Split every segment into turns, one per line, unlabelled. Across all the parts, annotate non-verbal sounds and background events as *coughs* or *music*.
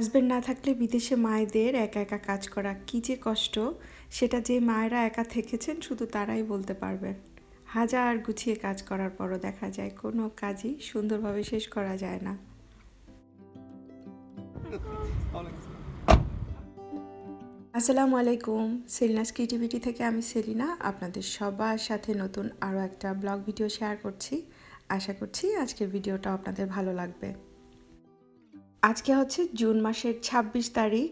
Husband না থাকলে বিদেশে মায়েদের একা একা কাজ করা কী যে কষ্ট, সেটা যে মায়েরা একা থেকেছেন শুধু তারাই বলতে পারবেন। হাজার গুছিয়ে কাজ করার পরও দেখা যায় কোনো কাজই সুন্দরভাবে শেষ করা যায় না। আসসালামু আলাইকুম, সেলিনাস ক্রিয়েটিভিটি থেকে আমি সেলিনা, আপনাদের সবার সাথে নতুন আরও একটা ব্লগ ভিডিও শেয়ার করছি। আশা করছি আজকের ভিডিওটা আপনাদের ভালো লাগবে। আজকে হচ্ছে জুন মাসের ২৬ তারিখ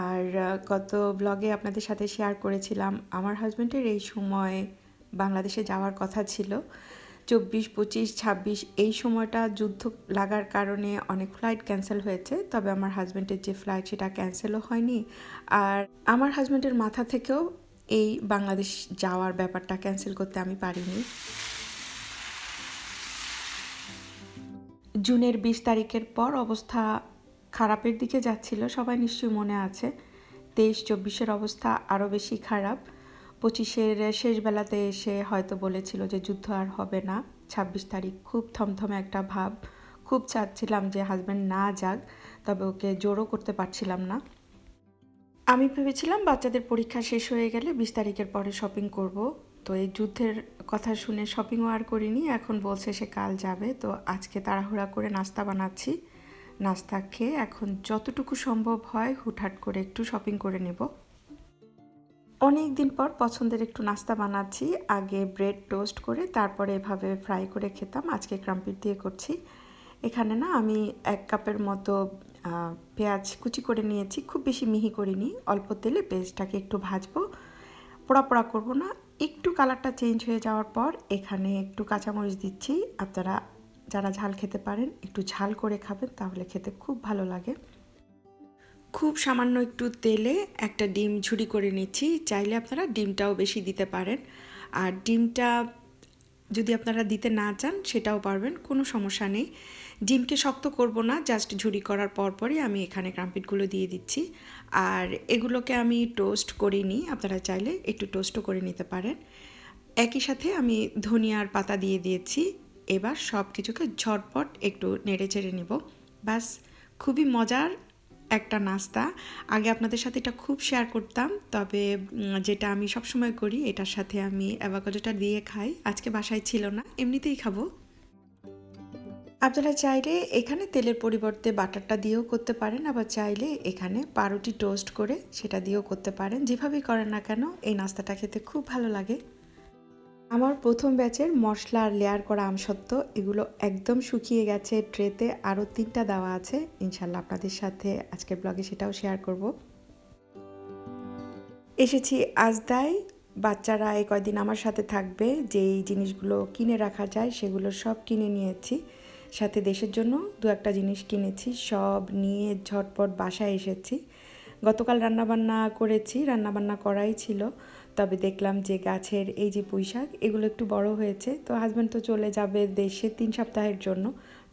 আর গত ব্লগে আপনাদের সাথে শেয়ার করেছিলাম। আমার হাজব্যান্ডের এই সময় বাংলাদেশে যাওয়ার কথা ছিল। চব্বিশ, পঁচিশ, ছাব্বিশ এই সময়টা যুদ্ধ লাগার কারণে অনেক ফ্লাইট ক্যান্সেল হয়েছে। তবে আমার হাজব্যান্ডের যে ফ্লাইট সেটা ক্যান্সেলও হয়নি। আর আমার হাজব্যান্ডের মাথা থেকেও এই বাংলাদেশ যাওয়ার ব্যাপারটা ক্যান্সেল করতে আমি পারিনি। জুনের বিশ তারিখের পর অবস্থা খারাপের দিকে যাচ্ছিল, সবাই নিশ্চয়ই মনে আছে। তেইশ চব্বিশের অবস্থা আরও বেশি খারাপ। পঁচিশের শেষবেলাতে এসে হয়তো বলেছিল যে যুদ্ধ আর হবে না। ছাব্বিশ তারিখ খুব থমথমে একটা ভাব। খুব চাচ্ছিলাম যে হাজব্যান্ড না যাক, তবে ওকে জোরও করতে পারছিলাম না। আমি ভেবেছিলাম বাচ্চাদের পরীক্ষা শেষ হয়ে গেলে বিশ তারিখের পরে শপিং করব। তো এই যুদ্ধের কথা শুনে শপিংও আর করিনি, এখন বলছে সে কাল যাবে। তো আজকে তাড়াহুড়া করে নাস্তা বানাচ্ছি। নাস্তা খেয়ে এখন যতটুকু সম্ভব হয় হুটহাট করে একটু শপিং করে নেব। অনেক দিন পর পছন্দের একটু নাস্তা বানাচ্ছি। আগে ব্রেড টোস্ট করে তারপরে এভাবে ফ্রাই করে খেতাম। আজকে ক্রাম্পিট দিয়ে করছি। এখানে না আমি এক কাপের মতো পেঁয়াজ কুচি করে নিয়েছি, খুব বেশি মিহি করিনি, অল্প তেলে পেঁয়াজটাকে একটু ভাজবো। পোড়া পোড়া করব না, একটু কালারটা চেঞ্জ হয়ে যাওয়ার পর এখানে একটু কাঁচামরিচ দিচ্ছি। আপনারা যারা ঝাল খেতে পারেন, একটু ঝাল করে খাবেন, তাহলে খেতে খুব ভালো লাগে। খুব সামান্য একটু তেলে একটা ডিম ঝুরি করে নিচ্ছি, চাইলে আপনারা ডিমটাও বেশি দিতে পারেন। আর ডিমটা যদি আপনারা দিতে না চান, সেটাও পারবেন, কোনো সমস্যা নেই। ডিমকে শক্ত করব না জাস্ট ঝুরি করার পরপরই আমি এখানে ক্রাম্পিটগুলো দিয়ে দিচ্ছি। আর এগুলোকে আমি টোস্ট করিনি আপনারা চাইলে একটু টোস্টও করে নিতে পারেন। একই সাথে আমি ধনিয়ার পাতা দিয়ে দিয়েছি, এবার সব কিছুকে ঝটপট একটু নেড়ে চেড়ে নিব। ব্যাস, খুবই মজার একটা নাস্তা। আগে আপনাদের সাথে এটা খুব শেয়ার করতাম, তবে যেটা আমি সবসময় করি, এটার সাথে আমি অ্যাভাকাডোটা দিয়ে খাই। আজকে বাসায় ছিল না, এমনিতেই খাব। আপনারা চাইলে এখানে তেলের পরিবর্তে বাটারটা দিয়েও করতে পারেন, আবার চাইলে এখানে পাউরুটি টোস্ট করে সেটা দিয়েও করতে পারেন। যেভাবেই করেন না কেন, এই নাস্তাটা খেতে খুব ভালো লাগে। আমার প্রথম ব্যাচের মশলা আর লেয়ার করা আমসত্ত্ব, এগুলো একদম শুকিয়ে গেছে, ট্রেতে আরও তিনটা দেওয়া আছে। ইনশাল্লাহ আপনাদের সাথে আজকের ব্লগে সেটাও শেয়ার করব। এসেছি আজদায়। বাচ্চারা এই কয়দিন আমার সাথে থাকবে, যেই জিনিসগুলো কিনে রাখা যায় সেগুলো সব কিনে নিয়েছি। সাথে দেশের জন্য দু একটা জিনিস কিনেছি, সব নিয়ে ঝটপট বাসায় এসেছি। গতকাল রান্নাবান্না করেছি, রান্নাবান্না করাই ছিল, তবে দেখলাম যে গাছের এই যে পুঁইশাক এগুলো একটু বড় হয়েছে, তো হাজব্যান্ড তো চলে যাবে দেশে তিন সপ্তাহের জন্য।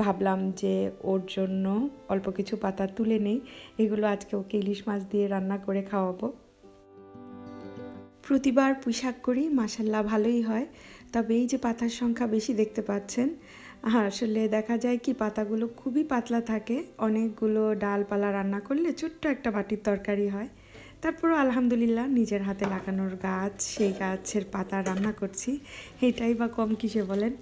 ভাবলাম যে ওর জন্য অল্প কিছু পাতা তুলে নেই, এগুলো আজকে ওকে ইলিশ মাছ দিয়ে রান্না করে খাওয়াবো। প্রতিবার পুঁইশাক করি মাসাল্লাহ ভালোই হয়, তবে এই যে পাতার সংখ্যা বেশি দেখতে পাচ্ছেন আসলে দেখা যায় কি, পাতাগুলো খুবই পাতলা থাকে। অনেকগুলো ডালপালা রান্না করলে ছোট্ট একটা বাটির তরকারি হয়। তারপরও আলহামদুলিল্লাহ নিজের হাতে লাগানোর গাছ, সেই গাছের পাতা রান্না করছি। এটাই বা কম কিসে বলেন?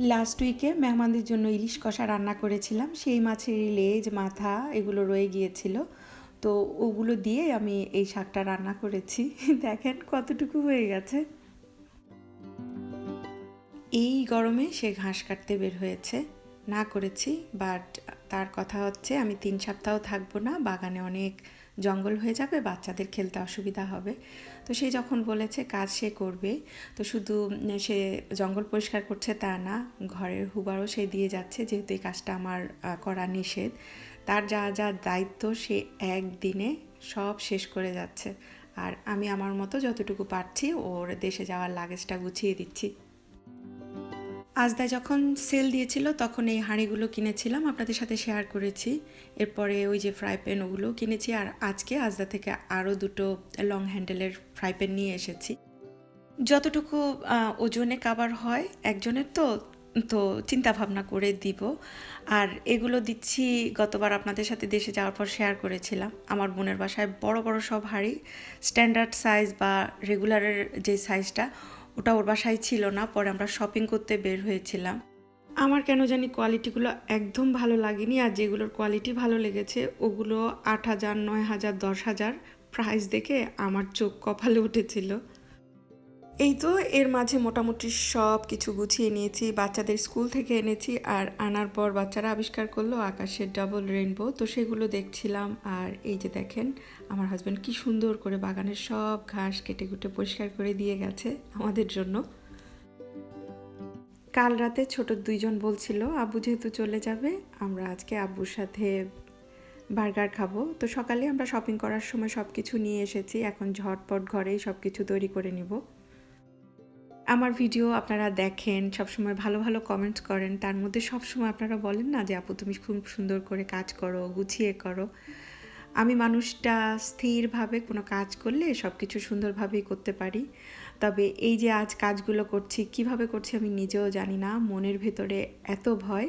লাস্ট উইকে মেহমানদের জন্য ইলিশ কষা রান্না করেছিলাম। সেই মাছের লেজ, মাথা এগুলো রয়ে গিয়েছিল। তো ওগুলো দিয়ে আমি এই শাকটা রান্না করেছি। *laughs* দেখেন কতটুকু হয়ে গেছে। এই গরমে সে ঘাস কাটতে বের হয়েছে। না করেছি বাট তার কথা হচ্ছে আমি তিন সপ্তাহ থাকব না, বাগানে অনেক জঙ্গল হয়ে যাবে, বাচ্চাদের খেলতে অসুবিধা হবে। তো সে যখন বলেছে কাজ সে করবে, তো শুধু সে জঙ্গল পরিষ্কার করছে তা না, ঘরের হুবারও সে দিয়ে যাচ্ছে যেহেতু এই কাজটা আমার করা নিষেধ। তার যা যা দায়িত্ব সে একদিনে সব শেষ করে যাচ্ছে। আর আমি আমার মতো যতটুকু পারছি ওর দেশে যাওয়ার লাগেজটা গুছিয়ে দিচ্ছি। আজদা যখন সেল দিয়েছিল, তখন এই হাঁড়িগুলো কিনেছিলাম, আপনাদের সাথে শেয়ার করেছি। এরপরে ওই যে ফ্রাই প্যান ওগুলো কিনেছি, আর আজকে আজদা থেকে আরও দুটো লং হ্যান্ডেলের ফ্রাই প্যান নিয়ে এসেছি। যতটুকু ওজনে কাবার হয় একজনের তো তো চিন্তা ভাবনা করে দিব। আর এগুলো দিচ্ছি, গতবার আপনাদের সাথে দেশে যাওয়ার পর শেয়ার করেছিলাম। আমার বোনের বাসায় বড় বড় সব হাঁড়ি স্ট্যান্ডার্ড সাইজ বা রেগুলারের যে সাইজটা ওটা ওর বাসায় ছিল না, পরে আমরা শপিং করতে বের হয়েছিলাম। আমার কেন জানি কোয়ালিটিগুলো একদম ভালো লাগেনি, আর যেগুলোর কোয়ালিটি ভালো লেগেছে, ওগুলো আট হাজার, নয় হাজার, দশ হাজার প্রাইস দেখে আমার চোখ কপালে উঠেছিল। এই তো এর মাঝে মোটামুটি সব কিছু গুছিয়ে নিয়েছি, বাচ্চাদের স্কুল থেকে এনেছি আর আনার পর বাচ্চারা আবিষ্কার করল আকাশের ডাবল রেনবো তো সেগুলো দেখছিলাম আর এই যে দেখেন, আমার হাজব্যান্ড কি সুন্দর করে বাগানের সব ঘাস কেটে কুটে পরিষ্কার করে দিয়ে গেছে আমাদের জন্য। কাল রাতে ছোট দুইজন বলছিল, আব্বু যেহেতু চলে যাবে, আমরা আজকে আব্বুর সাথে বার্গার খাব। তো সকালে আমরা শপিং করার সময় সব কিছু নিয়ে এসেছি, এখন ঝটপট ঘরেই সব কিছু তৈরি করে নিব। আমার ভিডিও আপনারা দেখেন, সবসময় ভালো ভালো কমেন্টস করেন, তার মধ্যে সবসময় আপনারা বলেন না যে, আপু, তুমি খুব সুন্দর করে কাজ করো, গুছিয়ে করো। আমি মানুষটা স্থিরভাবে কোনো কাজ করলে সব কিছু সুন্দরভাবেই করতে পারি। তবে এই যে আজ কাজগুলো করছি, কীভাবে করছি আমি নিজেও জানি না। মনের ভেতরে এত ভয়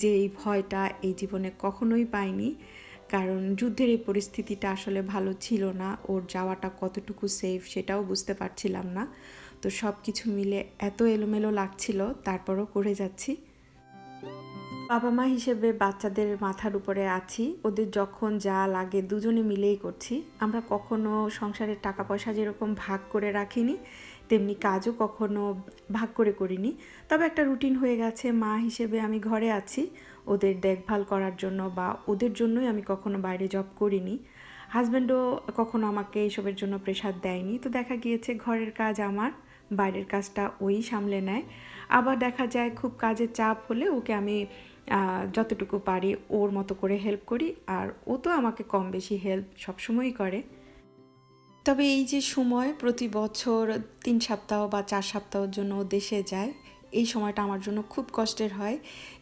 যে, এই ভয়টা এই জীবনে কখনোই পাইনি। কারণ যুদ্ধের এই পরিস্থিতিটা আসলে ভালো ছিল না। ওর যাওয়াটা কতটুকু সেফ সেটাও বুঝতে পারছিলাম না। তো সব কিছু মিলে এত এলোমেলো লাগছিল, তারপরও করে যাচ্ছি। বাবা মা হিসেবে বাচ্চাদের মাথার উপরে আছি, ওদের যখন যা লাগে দুজনে মিলেই করছি। আমরা কখনো সংসারের টাকা পয়সা যেরকম ভাগ করে রাখিনি, তেমনি কাজও কখনো ভাগ করে করিনি। তবে একটা রুটিন হয়ে গেছে, মা হিসেবে আমি ঘরে আছি, ওদের দেখভাল করার জন্য বা ওদের জন্যই আমি কখনো বাইরে জব করিনি। হাজব্যান্ডও কখনো আমাকে এইসবের জন্য প্রেশার দেয়নি। তো দেখা গিয়েছে ঘরের কাজ আমার বাইরের কাজটা ওই সামলে নেয়। আবার দেখা যায় খুব কাজের চাপ হলে ওকে আমি যতটুকু পারি ওর মতো করে হেল্প করি আর ও তো আমাকে কম বেশি হেল্প সবসময়ই করে। তবে এই যে সময় প্রতি বছর তিন সপ্তাহ বা চার সপ্তাহের জন্য দেশে যায়, এই সময়টা আমার জন্য খুব কষ্টের হয়।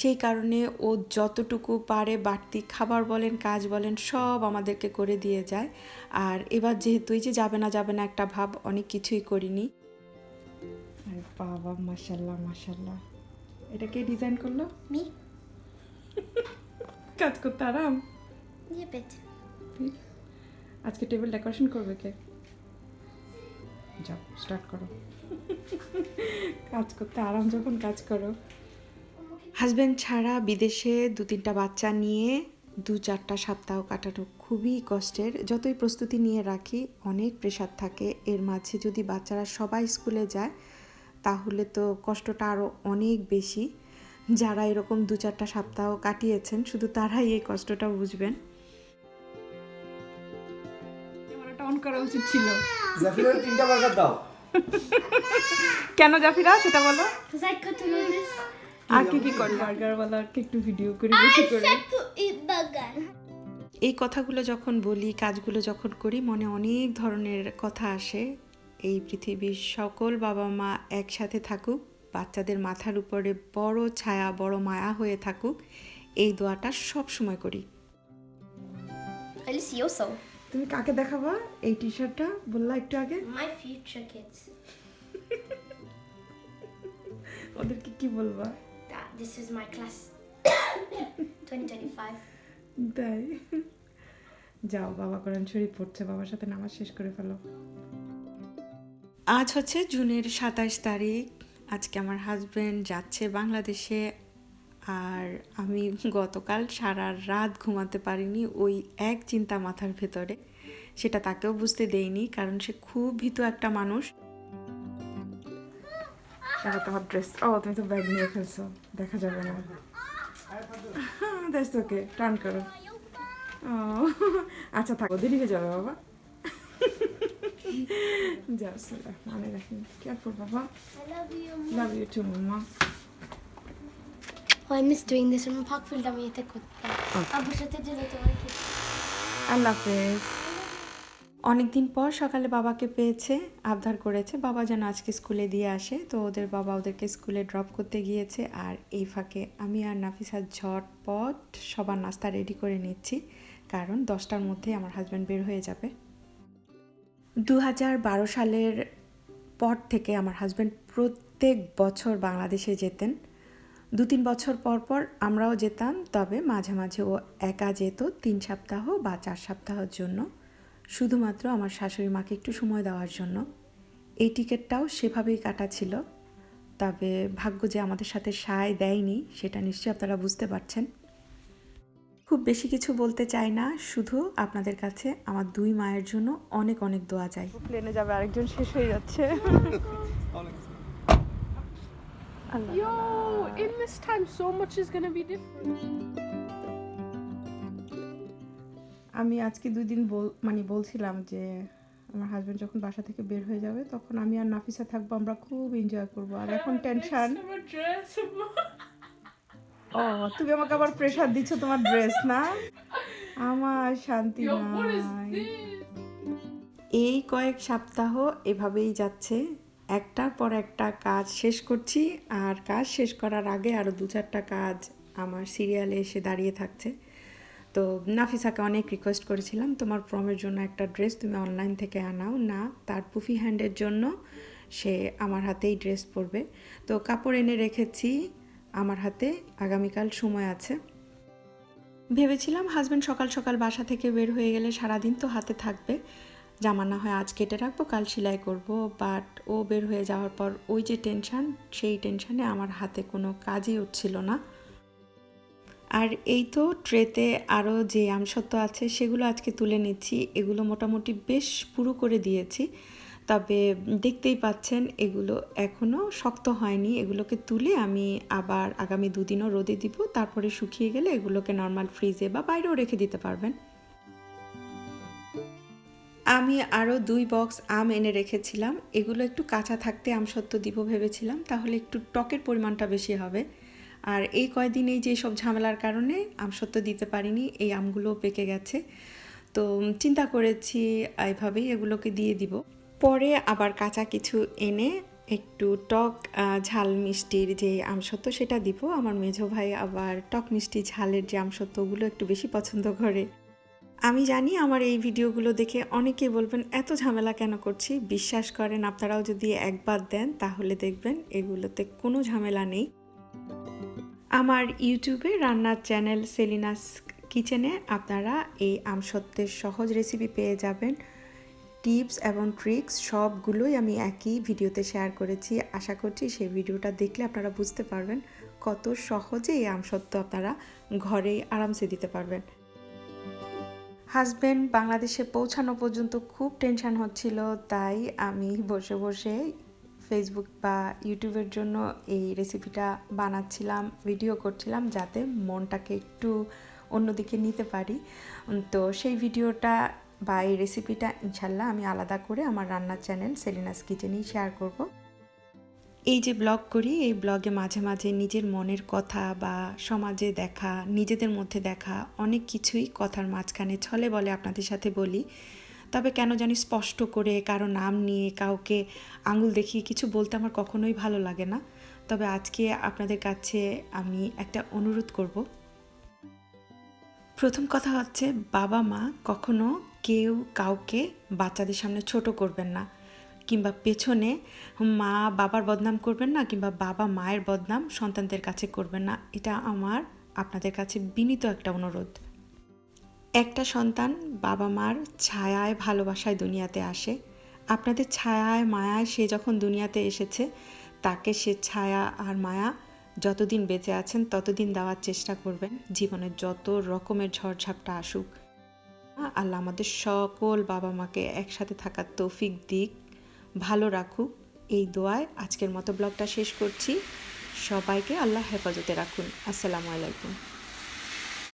সেই কারণে ও যতটুকু পারে বাড়তি খাবার বলেন, কাজ বলেন, সব আমাদেরকে করে দিয়ে যায়। আর এবার যেহেতু এই যে যাবে না যাবে না একটা ভাব, অনেক কিছুই করিনি। আরে বাবা মাশাল্লাহ মাশাল্লাহ এটা কে ডিজাইন করল?
Me?
কাজ করতে আরাম? আজকে টেবিল ডেকোরেশন করবে কে? যাও স্টার্ট করো। কাজ করতে আরাম যখন কাজ করো। হাজব্যান্ড ছাড়া বিদেশে দু তিনটা বাচ্চা নিয়ে দু চারটা সপ্তাহ কাটানো খুবই কষ্টের। যতই প্রস্তুতি নিয়ে রাখি অনেক প্রেশার থাকে। এর মাঝে যদি বাচ্চারা সবাই স্কুলে যায় তাহলে তো কষ্টটা আরও অনেক বেশি। যারা এরকম দু চারটা সপ্তাহ কাটিয়েছেন শুধু তারাই এই কষ্টটা বুঝবেন। অন করা উচিত ছিল।
জাফিরের তিনটা বার্গার দাও।
কেন জাফিরা সেটা বলো. আর কি কি করে বার্গার বলো আর কি একটু ভিডিও করি বেশি করে। এই কথাগুলো যখন বলি কাজগুলো যখন করি মনে অনেক ধরনের কথা আসে। এই পৃথিবীর সকল বাবা মা একসাথে থাকুক বাচ্চাদের মাথার উপরে বড় ছায়া বড় মায়া হয়ে থাকুক এই দোয়াটা সব সময় করি তুমি কাকে দেখাবা? এই টি শার্টটা বললা একটু আগে।
My future kids. *laughs*
ওদেরকে কি বলবা?
This is my class. *coughs* 2025.
তাই। যাও বাবা কোরআন শরীফ পড়ছে। বাবার সাথে নামাজ শেষ করে ফেলো। আজ হচ্ছে জুনের সাতাশ তারিখ। আজকে আমার হাজব্যান্ড যাচ্ছে বাংলাদেশে আর আমি গতকাল সারা রাত ঘুমাতে পারিনি ওই এক চিন্তা মাথার ভেতরে। সেটা তাকেও বুঝতে দেইনি কারণ সে খুব ভীতু একটা মানুষ। তোমার ড্রেস ও, তুমি তো ব্যাগ নিয়ে ফেলছো। দেখা যাবে না। দ্যাটস ওকে টার্ন করো। ও *laughs* আচ্ছা থাকো দেরি হয়ে যাবে বাবা। *laughs* রাখি কেয়ারফুল বাবা
I love you.
Love you too মামা
Oh, I miss doing this. I'm packed full of meat. Abu সাথে দিলে তোমার কি
আল্লাহ হাফেজ। অনেকদিন পর সকালে বাবাকে পেয়েছে আবদার করেছে। বাবা যেন আজকে স্কুলে দিয়ে আসে। তো ওদের বাবা ওদেরকে স্কুলে ড্রপ করতে গিয়েছে। আর এই ফাঁকে আমি আর নাফিসা ঝটপট সবার নাস্তা রেডি করে নিচ্ছি। কারণ দশটার মধ্যে আমার হাজব্যান্ড বের হয়ে যাবে। দু হাজার বারো সালের পর থেকে আমার হাজব্যান্ড প্রত্যেক বছর বাংলাদেশে যেতেন। দু তিন বছর পর পর আমরাও যেতাম, তবে মাঝে মাঝে ও একা যেত তিন সপ্তাহ বা চার সপ্তাহের জন্য। শুধুমাত্র আমার শাশুড়ি মাকে একটু সময় দেওয়ার জন্য। এই টিকিটটাও সেভাবেই কাটা ছিল। তবে ভাগ্য যে আমাদের সাথে সায় দেয়নি, সেটা নিশ্চয়ই আপনারা বুঝতে পারছেন। খুব বেশি কিছু বলতে চাই না। শুধু আপনাদের কাছে আমার দুই মায়ের জন্য অনেক অনেক দোয়া চাই। প্লেনে যাবে আরেকজন শেষ হয়ে যাচ্ছে।
Yo, in this time, so much is gonna be different.
আমি আজকে দুই দিন বল মানে বলছিলাম যে আমার হাজবেন্ড যখন বাসা থেকে বের হয়ে যাবে তখন আমি আর নাফিসা থাকব আমরা খুব এনজয় করব। আর এখন টেনশন. ও তুমি আমাকে আবার প্রেশার দিচ্ছ তোমার ড্রেস না? আমার শান্তি নাই। এই কয়েক সপ্তাহ এভাবেই যাচ্ছে। একটার পর একটা কাজ শেষ করছি আর কাজ শেষ করার আগে আরও দু চারটা কাজ আমার সিরিয়ালে এসে দাঁড়িয়ে থাকছে। তো নাফিসাকে অনেক রিকোয়েস্ট করেছিলাম তোমার প্রমের জন্য একটা ড্রেস তুমি অনলাইন থেকে আনাও। না তার পুফি হ্যান্ডের জন্য সে আমার হাতেই ড্রেস পরবে। তো কাপড় এনে রেখেছি আমার হাতে আগামীকাল সময় আছে। ভেবেছিলাম হাজব্যান্ড সকাল সকাল বাসা থেকে বের হয়ে গেলে সারাদিন তো হাতে থাকবে। জামা না হয় আজ কেটে রাখব, কাল সেলাই করব বাট ও বের হয়ে যাওয়ার পর ওই যে টেনশান সেই টেনশানে আমার হাতে কোনো কাজই হচ্ছিল না। আর এই তো ট্রেতে আরও যে আমসত্ব আছে সেগুলো আজকে তুলে নিচ্ছি। এগুলো মোটামুটি বেশ পুরো করে দিয়েছি। তবে দেখতেই পাচ্ছেন এগুলো এখনও শক্ত হয়নি। এগুলোকে তুলে আমি আবার আগামী দুদিনও রোদে দিব। তারপরে শুকিয়ে গেলে এগুলোকে নর্মাল ফ্রিজে বা বাইরেও রেখে দিতে পারবেন। আমি আরও দুই বক্স আম এনে রেখেছিলাম। এগুলো একটু কাঁচা থাকতে আমসত্ব দিব ভেবেছিলাম। তাহলে একটু টকের পরিমাণটা বেশি হবে। আর এই কয়দিন এই যে সব ঝামেলার কারণে আমসত্ব দিতে পারিনি, এই আমগুলো পেকে গেছে। তো চিন্তা করেছি, এইভাবেই এগুলোকে দিয়ে দিব। পরে আবার কাঁচা কিছু এনে একটু টক ঝাল মিষ্টির যে আমসত্ব সেটা দিব। আমার মেঝো ভাই আবার টক মিষ্টি ঝালের যে আমসত্ব ওগুলো একটু বেশি পছন্দ করে। আমি জানি আমার এই ভিডিওগুলো দেখে অনেকেই বলবেন, এত ঝামেলা কেন করছি? বিশ্বাস করেন, আপনারাও যদি একবার দেন, তাহলে দেখবেন এগুলোতে কোনো ঝামেলা নেই। আমার ইউটিউবে রান্নার চ্যানেল সেলিনাস কিচেনে আপনারা এই আমসত্ত্বের সহজ রেসিপি পেয়ে যাবেন। টিপস এবং ট্রিক্স সবগুলোই আমি একই ভিডিওতে শেয়ার করেছি। আশা করছি সেই ভিডিওটা দেখলে আপনারা বুঝতে পারবেন কত সহজে এই আমসত্ত্ব আপনারা ঘরেই আরামসে দিতে পারবেন। হাজব্যান্ড বাংলাদেশে পৌঁছানো পর্যন্ত খুব টেনশন হচ্ছিল, তাই আমি বসে বসে ফেসবুক বা ইউটিউবের জন্য এই রেসিপিটা বানাচ্ছিলাম ভিডিও করছিলাম যাতে মনটাকে একটু অন্যদিকে নিতে পারি। তো সেই ভিডিওটা বা এই রেসিপিটা ইনশাল্লাহ আমি আলাদা করে আমার রান্নার চ্যানেল সেলিনাস কিচেনেই শেয়ার করব। এই যে ব্লগ করি, এই ব্লগে মাঝে মাঝে নিজের মনের কথা বা সমাজে দেখা, নিজেদের মধ্যে দেখা, অনেক কিছুই কথার মাঝখানে ছলে বলে আপনাদের সাথে বলি। তবে কেন জানি স্পষ্ট করে, কারও নাম নিয়ে, কাউকে আঙুল দেখিয়ে কিছু বলতে আমার কখনোই ভালো লাগে না। তবে আজকে আপনাদের কাছে আমি একটা অনুরোধ করব। প্রথম কথা হচ্ছে, বাবা মা কখনো কেউ কাউকে বাচ্চাদের সামনে ছোট করবেন না। কিংবা পেছনে মা বাবার বদনাম করবেন না, কিংবা বাবা মায়ের বদনাম সন্তানদের কাছে করবেন না। এটা আমার, আপনাদের কাছে বিনীত একটা অনুরোধ। একটা সন্তান বাবা মার ছায়ায় ভালোবাসায় দুনিয়াতে আসে। আপনাদের ছায়ায়, মায়ায় সে যখন দুনিয়াতে এসেছে, তাকে সে ছায়া আর মায়া যতদিন বেঁচে আছেন, ততদিন দেওয়ার চেষ্টা করবেন। জীবনের যত রকমের ঝড়ঝাপটা আসুক, আল্লাহ আমাদের সকল বাবা মাকে একসাথে থাকার তৌফিক দিক। ভালো রাখুক। এই দোয়ায় আজকের মতো ব্লগটা শেষ করছি। সবাইকে আল্লাহ হেফাজতে রাখুন। আসসালামু আলাইকুম।